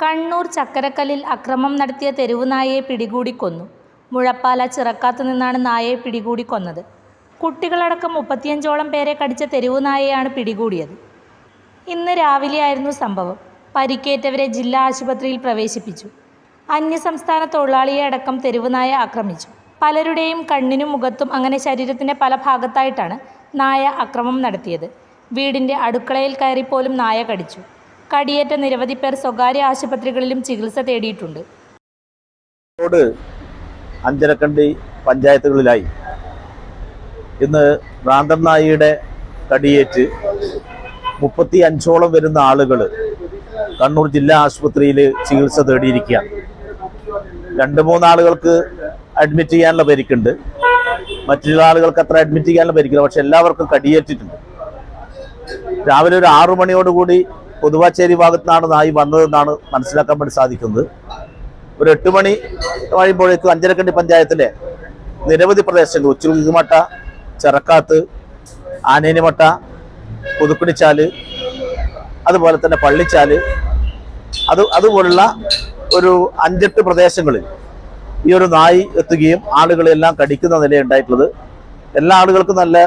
കണ്ണൂർ ചക്കരക്കല്ലിൽ അക്രമം നടത്തിയ തെരുവുനായയെ പിടികൂടി കൊന്നു. മുഴപ്പാല ചിറക്കാത്തു നിന്നാണ് നായയെ പിടികൂടി കൊന്നത്. കുട്ടികളടക്കം മുപ്പത്തിയഞ്ചോളം പേരെ കടിച്ച തെരുവുനായയാണ് പിടികൂടിയത്. ഇന്ന് രാവിലെയായിരുന്നു സംഭവം. പരിക്കേറ്റവരെ ജില്ലാ ആശുപത്രിയിൽ പ്രവേശിപ്പിച്ചു. അന്യസംസ്ഥാന തൊഴിലാളിയെ അടക്കം തെരുവുനായ ആക്രമിച്ചു. പലരുടെയും കണ്ണിനും മുഖത്തും അങ്ങനെ ശരീരത്തിന്റെ പല ഭാഗത്തായിട്ടാണ് നായ അക്രമം നടത്തിയത്. വീടിന്റെ അടുക്കളയിൽ കയറിപ്പോലും നായ കടിച്ചു. കടിയേറ്റ നിരവധി പേർ സ്വകാര്യ ആശുപത്രികളിലും ചികിത്സ തേടിയിട്ടുണ്ട്. അഞ്ചരക്കണ്ടി പഞ്ചായത്തുകളിലായി. ഇന്ന് ഭ്രാന്തൻ നായിയുടെ കടിയേറ്റ് മുപ്പത്തി അഞ്ചോളം വരുന്ന ആളുകൾ കണ്ണൂർ ജില്ലാ ആശുപത്രിയിൽ ചികിത്സ തേടിയിരിക്കുകയാണ്. രണ്ട് മൂന്ന് ആളുകൾക്ക് അഡ്മിറ്റ് ചെയ്യാനുള്ള പരിക്കുണ്ട്. മറ്റുള്ള ആളുകൾക്ക് അത്ര അഡ്മിറ്റ് ചെയ്യാനുള്ള പരിക്കില്ല. പക്ഷെ എല്ലാവർക്കും കടിയേറ്റിട്ടുണ്ട്. രാവിലെ ഒരു ആറു മണിയോടുകൂടി പൊതുവാച്ചേരി ഭാഗത്തു നിന്നാണ് നായി വന്നതെന്നാണ് മനസ്സിലാക്കാൻ വേണ്ടി സാധിക്കുന്നത്. ഒരു എട്ട് മണി കഴിയുമ്പോഴേക്കും അഞ്ചരക്കണ്ടി പഞ്ചായത്തിലെ നിരവധി പ്രദേശങ്ങൾ ഉച്ചുമട്ട ചെറക്കാത്ത് ആനേനിമട്ട പുതുക്കുടിച്ചാൽ അതുപോലെ തന്നെ പള്ളിച്ചാൽ അത് അതുപോലുള്ള ഒരു അഞ്ചെട്ട് പ്രദേശങ്ങളിൽ ഈ ഒരു നായി എത്തുകയും ആളുകളെല്ലാം കടിക്കുന്ന നിലയുണ്ടായിട്ടുള്ളത് എല്ലാ ആളുകൾക്കും നല്ല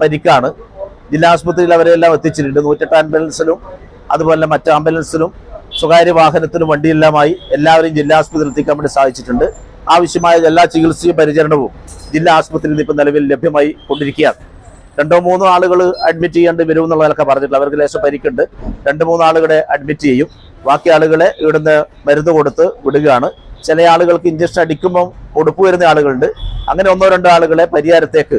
പരിക്കാണ്. ജില്ലാ ആശുപത്രിയിൽ അവരെല്ലാം എത്തിച്ചിട്ടുണ്ട്. നൂറ്റെട്ട് ആംബുലൻസിലും അതുപോലെ മറ്റ് ആംബുലൻസിലും സ്വകാര്യ വാഹനത്തിനും വണ്ടിയെല്ലാമായി എല്ലാവരെയും ജില്ലാ ആശുപത്രിയിൽ എത്തിക്കാൻ വേണ്ടി സാധിച്ചിട്ടുണ്ട്. ആവശ്യമായ എല്ലാ ചികിത്സയും പരിചരണവും ജില്ലാ ആശുപത്രിയിൽ ഇപ്പോൾ നിലവിൽ ലഭ്യമായി കൊണ്ടിരിക്കുകയാണ്. രണ്ടോ മൂന്നോ ആളുകൾ അഡ്മിറ്റ് ചെയ്യേണ്ടി വരും എന്നുള്ളതൊക്കെ പറഞ്ഞിട്ടില്ല അവർക്ക് ലേശം പരിക്കുണ്ട്. രണ്ട് മൂന്ന് ആളുകളെ അഡ്മിറ്റ് ചെയ്യും. ബാക്കി ആളുകളെ ഇവിടുന്ന് മരുന്ന് കൊടുത്ത് വിടുകയാണ്. ചില ആളുകൾക്ക് ഇഞ്ചക്ഷൻ അടിക്കുമ്പോൾ ഉടുപ്പ് വരുന്ന ആളുകളുണ്ട്. അങ്ങനെ ഒന്നോ രണ്ടോ ആളുകളെ പരിഹാരത്തേക്ക്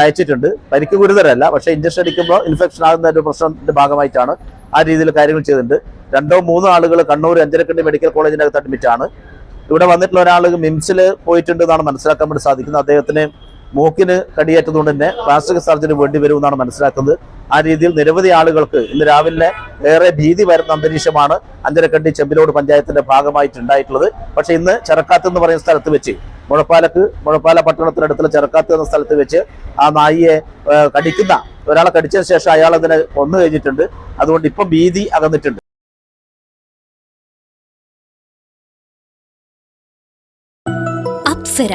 അയച്ചിട്ടുണ്ട്. പരിക്ക് ഗുരുതരമല്ല പക്ഷേ ഇഞ്ചക്ഷൻ അടിക്കുമ്പോൾ ഇൻഫെക്ഷൻ ആകുന്ന ഒരു പ്രശ്നത്തിന്റെ ഭാഗമായിട്ടാണ് ആ രീതിയിൽ കാര്യങ്ങൾ ചെയ്തിട്ടുണ്ട്. രണ്ടോ മൂന്നോ ആളുകൾ കണ്ണൂർ അഞ്ചരക്കണ്ടി മെഡിക്കൽ കോളേജിനകത്ത് അഡ്മിറ്റ് ആണ്. ഇവിടെ വന്നിട്ടുള്ള ഒരാൾ മിംസിൽ പോയിട്ടുണ്ട് എന്നാണ് മനസ്സിലാക്കാൻ വേണ്ടി സാധിക്കുന്നത്. അദ്ദേഹത്തിന് മൂക്കിന് കടിയേറ്റതുകൊണ്ട് തന്നെ പ്ലാസ്റ്റിക് സർജറി വേണ്ടി വരുമെന്നാണ് മനസ്സിലാക്കുന്നത്. ആ രീതിയിൽ നിരവധി ആളുകൾക്ക് ഇന്ന് രാവിലെ ഏറെ ഭീതി വരുന്ന അന്തരീക്ഷമാണ് അഞ്ചരക്കണ്ടി ചെമ്പിലോട് പഞ്ചായത്തിന്റെ ഭാഗമായിട്ട് ഉണ്ടായിട്ടുള്ളത് പക്ഷെ ഇന്ന് ചെറക്കാത്ത് എന്ന് പറയുന്ന സ്ഥലത്ത് വെച്ച് മുഴപ്പാലക്ക് മുഴപ്പാല പട്ടണത്തിനടുത്തുള്ള ചെറക്കാത്ത് എന്ന സ്ഥലത്ത് വെച്ച് ആ നായിയെ കടിക്കുന്ന ഒരാളെ കടിച്ചതിന് ശേഷം അയാൾ അതിനെ കൊന്നു കഴിഞ്ഞിട്ടുണ്ട്. അതുകൊണ്ട് ഇപ്പം ഭീതി അകന്നിട്ടുണ്ട്. അപ്സര